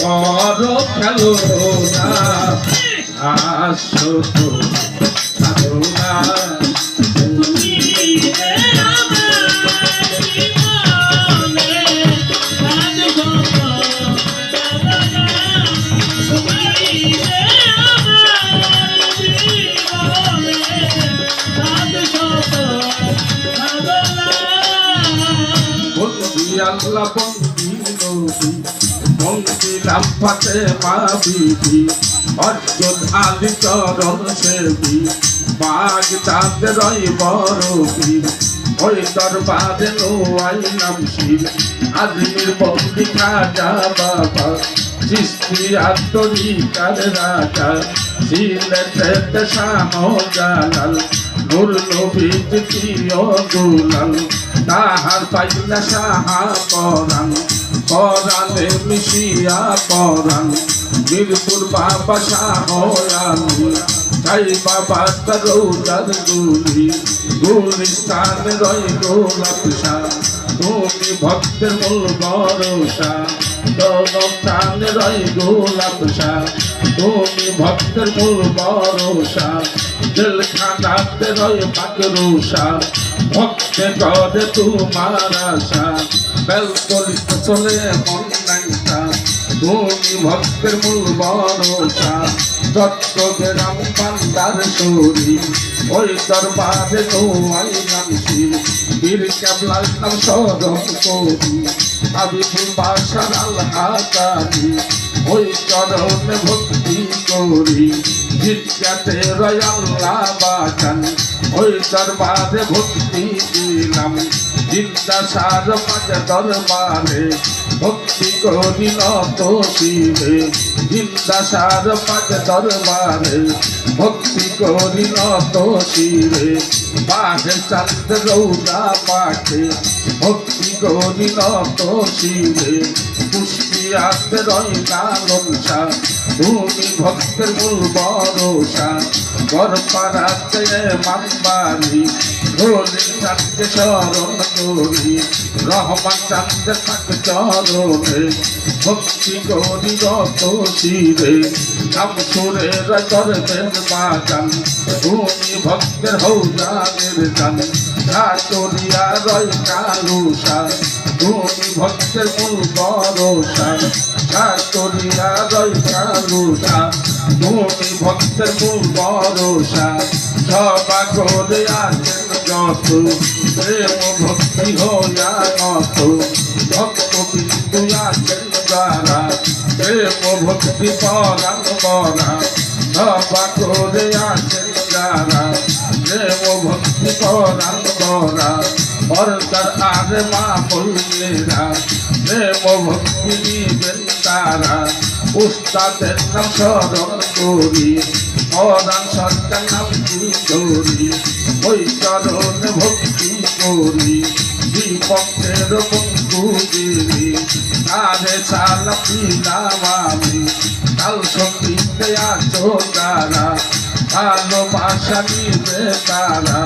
বড় খেলো না আসো তো সাধনা আল্লাহ বন্দি নবী। বন্দি রামপাতে মা বিবি আদি চরণ সেবী বাগ চাঁদের বরবী ওই দরবারে আইলাম শিব। আজমির বন্দি খাজা বাবা সৃষ্টি আত্মরিকার রাজা। সিলেটের শানো জালাল, নূর নবী প্রিয় দুলাল। তাহার পাইলা সাহা পরাণ, পরাণে মিশিয়া পরাণ। বীরপুর বাবা শাহয়ানি তাই বাবা তরৌদার গুলি গুলিস্তান রই গোলাপ শাহ তুমি মূল ভরসা। দৌলতান রই গোলাপ শাহ ভক্তের মূল ভরসা। জেলখানাতে রই পাকরুষা ভক্তে করে তোমার আশা। বেলকলিতে চলে মন নাইতা তুমি ভক্তের মূল ভরসা। চট্টগ্রাম পান্ডার শরী ওই দরবারে তো আইলাম শিব বীর কেবলার নাম স্মরণ করি। আমি বাসার আল্লাহ ওই চরণে ভক্তি করি জিজ্ঞাতে রয়াল্লাহ বাজান ওই দরবারে ভক্তি দিলাম জিন্দা সার মাঝে দরবারে ভক্তি করি নত শিবে জিন্দা সার মাঝে দরবারে ভক্তি করি নত শিবে পাশে চাঁদ রৌদা পাশে ভক্তি করি নত পুষ্টি আসতে রইলা লমসা তুমি ভক্তের মূল ভরসা। ঘর পাড়াতে মানবানি হোলি চাঁদকে স্মরণ করি, রহমান চাঁদকে থাকে চরণে। ভক্তি করি রত নাম সুরে করবেন বাগান তুমি ভক্তের হৌজানের গান। ঠাকুরিয়া রয় কালুসা তুমি ভক্তের মূল ভরসা ঠাকুরিয়া রয় কালুসা তুমি ভক্তের মূল ভরসা সবা করে আছেন যত, প্রেম ভক্তি হইয়া নত ভক্ত বিন্দু আছেন যারা, প্রেম ভক্তি পরাণ বরা সবা করে আছেন যারা প্রেম ভক্তি পরাণ বরা পরদার আর মা বললেরা, প্রেম ভক্তি নিবেন তারা উস্তাদের নাম স্মরণ করি অরান সরকার নাম করি, ওই চরণে ভক্তি করি, দীপকের বন্ধু দিলি, তারে সালা পিলাম আমি, কাল সঙ্গীতে আছো তারা ভালোবাসা নিবে তারা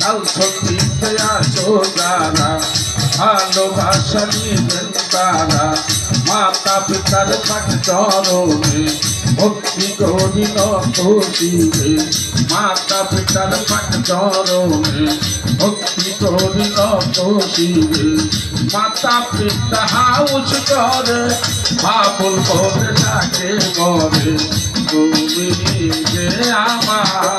কাল সঙ্গীতে আছো তারা ভালোবাসা নিবেন তারা, মাতা পিতার পাঠ চরণে, ভক্তি করি নত শিবে মাতা পিতার পাঠ চরণে, ভক্তি করি নত শিবে মাতা পিতা হাউস করে, বাবুল করে ডাকে মরে তুমি আমার